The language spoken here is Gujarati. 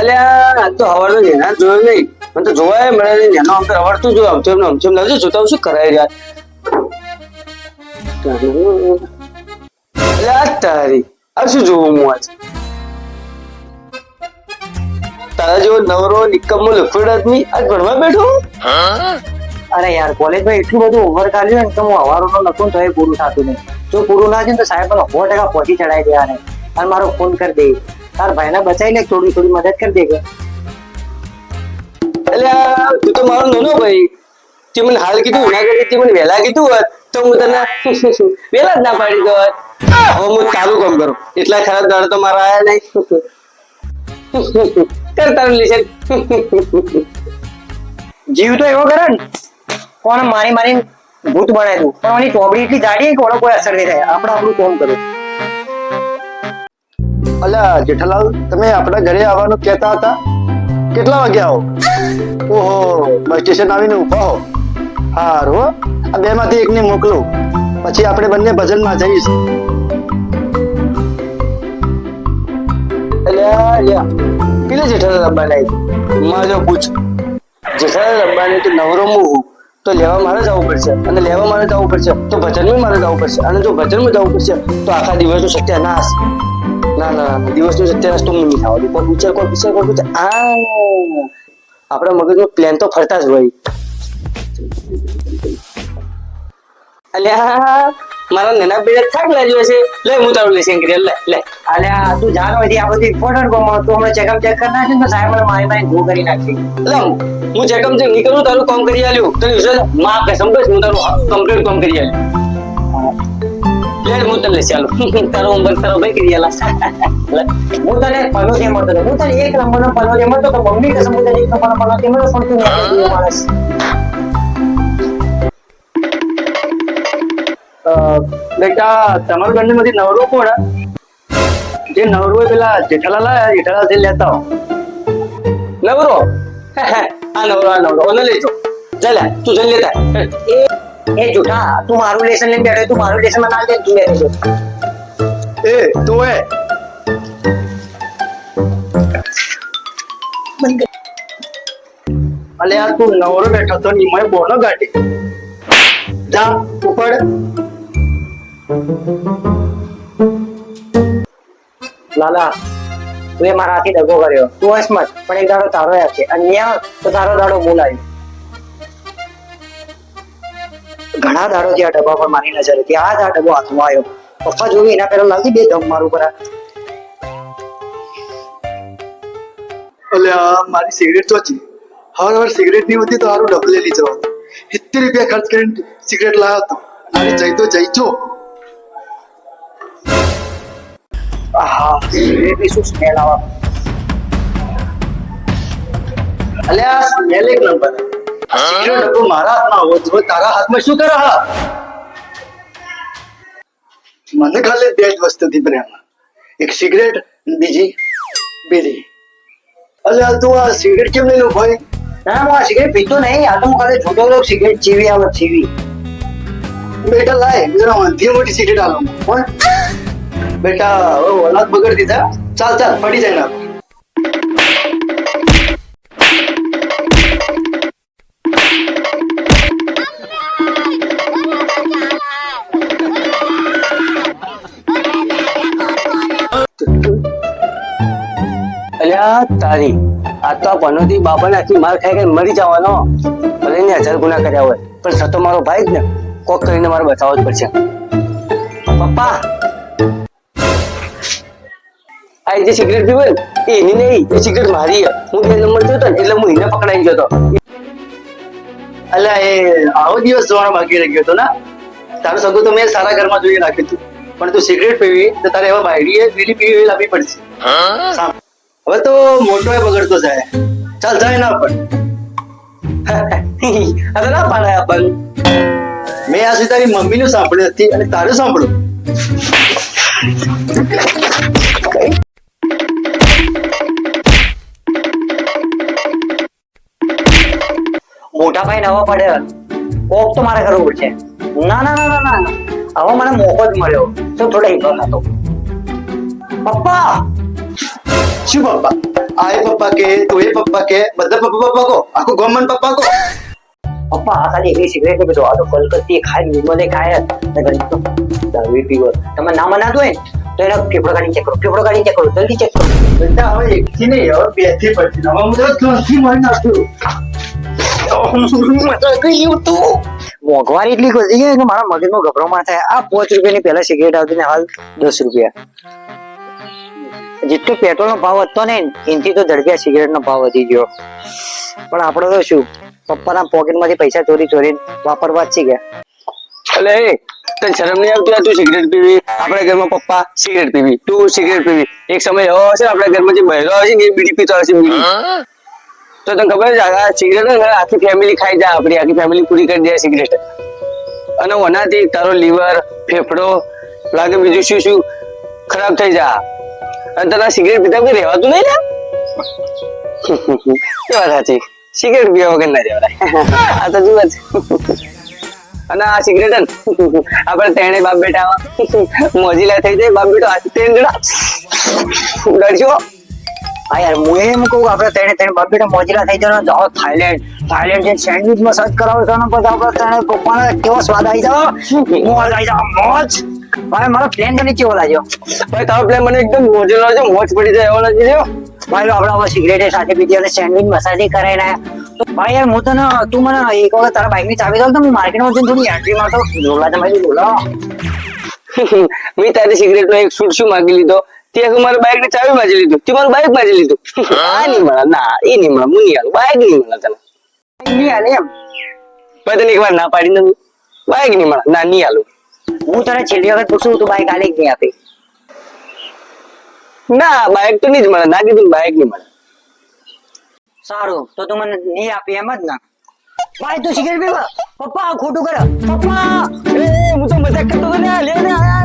અલ્યા તો હવારનો નેના જોયો નહીં. મને તો જોવાય મળે નહીં. નેનો આમ તો જોયું આમ આમ તેમ લાવજો જોતા શું કરાય યાર. તારી, આ શું જોવું હું આજ? તારા જેવો નવરો નિકમ્મો લફડ આદમી આજ ભણવા બેઠો? અરે યાર કોલેજમાં એટલું બધું ઓવર કાઢ્યું ને કે હું હવારનો લખું તો એ પૂરું થતું નહીં. જો પૂરું ના થાય તો સાહેબ મને સો ટકા પહોંચી ચડાવી દે અને મારો ફોન કરી દે. તાર ભાઈને બચાવી લે થોડી થોડી મદદ કરી દે અલ્યા તું તો મારો નાનો ભાઈ. તે મને હાલ કીધું ના કરી તે મને વહેલા કીધું હોત, તો હું તને વહેલા જ ના પાડી દો હવે હું તારું કામ કરું. એટલા ખરાબ દાડો તો મારા આયા નહીં. કર તારું લેશન જીવ તો એવો કરે ને. કોણ મારી મારી ભૂત બનાવી પણ એની ચોબડી એટલી જાડી કે કોઈ અસર નહીં થાય. આપણે આપણું કોમ કરું અલ્યા, જેઠાલાલ, તમે આપણા ઘરે આવવાનું કહેતા હતા? કેટલા વાગે આવો? ઓહો, બસ સ્ટેશન આવીને ઊભા હો. હારું હો. આ બે માંથી એકને મોકલો. પછી આપણે બંને ભજનમાં જઈશું. અલ્યા અલ્યા, પેલે જેઠાલાલ અંબાલાઈ માં જો પૂછ. જેઠાલાલ અંબાણી તો નવરો હું? તો લેવા મારે જવું પડશે. અને લેવા મારે જવું પડશે. તો ભજનમાં મારે જવું પડશે. અને જો ભજનમાં જવું પડશે, તો આખા દિવસનો સત્યાનાશ. ના ના દિવસનું સત્યાનાશ તો નહીં થવા દઉં વિચાર કોણ વિચાર કોણ વિચાર. આ! આપણા મગજમાં પ્લાન તો ફરતા જ હોય. અલ્યા, મારા નાના બેટા થાક લાગ્યો છે. લે, હું તારું લેશે કરી લે લે. અલ્યા, તું જાણ હોય આ બધું ઇમ્પોર્ટન્ટ કોમ તો હમણાં ચેકઅપ ચેક કરી નાખી તો સાહેબ મને મારી મારી ગો કરી નાખી એટલે હું ચેકઅપ ચેક નહીં કરું તારું કામ કરી આલ્યું. તો વિશ્વાસમાં કે સમજ હું તારું કમ્પ્લીટ કામ કરી આલ્યું. નહોતો જોયો માણસ અ, બેટા તમારા બંને માંથી નવરો કોણ જે નવરો પેલા જેઠાલાલ જેઠાલાલથી લેતા નવરો? આ નવરો આ નવરો. ઓને લેજો. ચાલ તું જઈ લેતા. એ જુઠા તું મારું લેસન લઈને બેઠો તું મારું લેસનમાં ના દે તું બેઠો એ તું એ. અલે યાર તું નવરો બેઠો તો નિમય બોનો ગાડી. જા ઉપર લાલા તું એ મારા હાથી દગો કર્યો. તું હસ મત પણ એક દાડો તારો યાદ છે. અન્ય તો તારો દાડો બોલાયો. ઘણા દાડો આ ડબ્બા પર મારી નજર હતી આ આ ડબ્બો હાથમાં આવ્યો. પપ્પા જોયું એના પહેલા લાગી બે દમ મારું પર અલ્યા મારી સિગરેટ તો હતી હર હર સિગરેટની હતી તો હારું ડબલે લઈ જવાનું સિત્તેર રૂપિયા ખર્ચ કરીને સિગરેટ લાવ્યો હતો અને જઈ તો જઈ જો. હા સિગરેટની શું સ્મેલ આવા? અલ્યા સ્મેલ એક નંબર. શું કરે? મને ખાલી બે જ વસ્તુથી પ્રેમ એક સિગરેટ બીજી બીડી. અલે, આ તું આ સિગરેટ કેમ નહીં લો ભાઈ? આ સિગરેટ પીતો નહીં. આ ખાલી છોટો લોક સિગરેટ ચીવી આવે, ચીવી. બેટા, લાય જરા વાંધી મોટી સિગરેટ બેટા ઓલાદ બગડ દીધા ચાલ ચાલ, પડી જાય ના અલ્યા તારી. આ તો આ પનોતી બાપાને આખી માર ખાઈ ખાઈ મરી જવાનો. ભલે ને હજાર ગુના કર્યા હોય પણ સતો મારો ભાઈ જ ને. કોક કરીને મારે બચાવવો જ પડશે. પપ્પા. આ જે સિગરેટ પીવે ને એ એની નહીં એ સિગરેટ મારી હું બે નંબર જોતો ને એટલે હું એને પકડાઈ ગયો હતો. અલ્યા એ આવો દિવસ જોવાનો બાકી રહી ગયો હતો ને? તારું સગું તો મેં સારા ઘરમાં જોઈ રાખ્યું હતું. પણ તું સિગરેટ પીવી તો તારે એવા બાયડીએ બીડી પીવી લાવવી પડશે. હવે તો મોટો બગડતો જાય. ચાલ, જાય ના પણ. અરે ના પાડે આપણને મેં આ સુધી તારી મમ્મીનું સાંભળ્યું નથી અને તારું સાંભળ્યું મોટા ભાઈ નવા પડે કોક તો મારે કરવું પડશે ના ના ના ના ના. હવે મને મોકો જ મળ્યો. તો થોડા હિંમત હતો. પપ્પા! શું પપ્પા? આ એ પપ્પા કે તું એ પપ્પા કે બધા પપ્પા પપ્પા કહો. આખું ગોમન પપ્પા કહો. પપ્પા આ ખાલી એવી સિગરેટ ને આ તો કલકત્તી ખાય વિમલે ખાય ને દારૂ પીવો. તમે ના મના દો તો એના ફેફડો કાઢી ચેક કરો ફેફડો કાઢી ચેક કરો જલ્દી ચેક કરો. બધા હવે એકથી નહીં હવે બેથી પછી. નવા હું તો ત્રણથી મારી નાખ્યું મોંઘવારી એટલી ગઈ કે મારા મગજમાં ગભરામણ થાય. આ પાંચ રૂપિયાની પહેલા સિગરેટ આવતી ને હાલ દસ રૂપિયા. જેટલો પેટ્રોલનો ભાવ વધતો ને, એનથી તો ધડક્યા સિગરેટનો ભાવ વધી ગયો. પણ આપણે તો શું, પપ્પાના પોકેટમાંથી પૈસા ચોરી ચોરી વાપરવા જ ગયા એટલે તને શરમ નહીં આવતી તું સિગરેટ પીવી? આપણા ઘરમાં પપ્પા સિગરેટ પીવી, તું સિગરેટ પીવી. એક સમય એવો હશે, આપણા ઘરમાં જે બહેરો હશે ને બીડી પીતો હશે, બીડી. તો તને ખબર છે, આ સિગરેટ આખી ફેમિલી ખાઈ જાય, આપણી આખી ફેમિલી પૂરી કરી દે સિગરેટ. અને ઓનાથી તારો લીવર ફેફડો, લાગે બીજું શું શું ખરાબ થઈ જા. અને તને સિગરેટ પીતા કોઈ રહેવાતું નહીં ને? વાત સાચી. સિગરેટ પીવા વગર ના રહેવાય. આ તો જુએ જ. અને આ સિગરેટ આપણે તેણે બાપ બેટા મોજીલા થઈ જાય, બાપ બેટો આ ત્રણ ડરશો હા યાર, હું એમ કહું આપણે ત્રણે ત્રણ બાપ બેટા મોજીલા થઈ જાય જાઓ થાઈલેન્ડ. થાઈલેન્ડ જે સેન્ડવિચમાં સર્ચ કરાવો છો ને પછી આપણે ત્રણે પપ્પાને કેવો સ્વાદ આવી જાવ મોજ આવી જાવ મોજ. ભાઈ મારો પ્લેન તો નીચે લાગ્યો? ભાઈ તારો પ્લેન મને એકદમ મોજે છે મોજ પડી જાય એવો નથી રહ્યો. ભાઈ આપણે હવે સિગરેટ સાથે પીધી અને સેન્ડવિચ મસાજી આયા. તો ભાઈ યાર હું તને તું મને એક વખત તારા બાઇકની ચાવી દઉં તો હું માર્કેટમાં જઈને થોડી એન્ટ્રી મારતો. ઢોલા તમારી ઢોલા મેં તારી સિગરેટ નો એક સૂટ શું માગી લીધો? તે મારા બાઇક ને ચાવી માજી લીધું. તે મારું બાઇક માજી લીધું. આ નહીં મળે ના એ નહીં મળે હું નહીં આલું બાઇક નહીં મળે તને. નહીં હાલે એમ? ભાઈ તને એક વાર ના પાડી દઉં. બાઇક નહીં મળે ના નહીં આલું હું તને છેલ્લી વખત પૂછું તું બાઇક આલે નહીં આપી? ના બાઇક તો નહીં જ મળે. ના કીધું બાઇક નહીં મળે. સારું તો તું મને નહીં આપી એમ જ ના? ભાઈ તું સિગરેટ પીવા. પપ્પા ખોટું કરે. પપ્પા! એ હું તો મજાક કરતો હતો ને લે ને આ,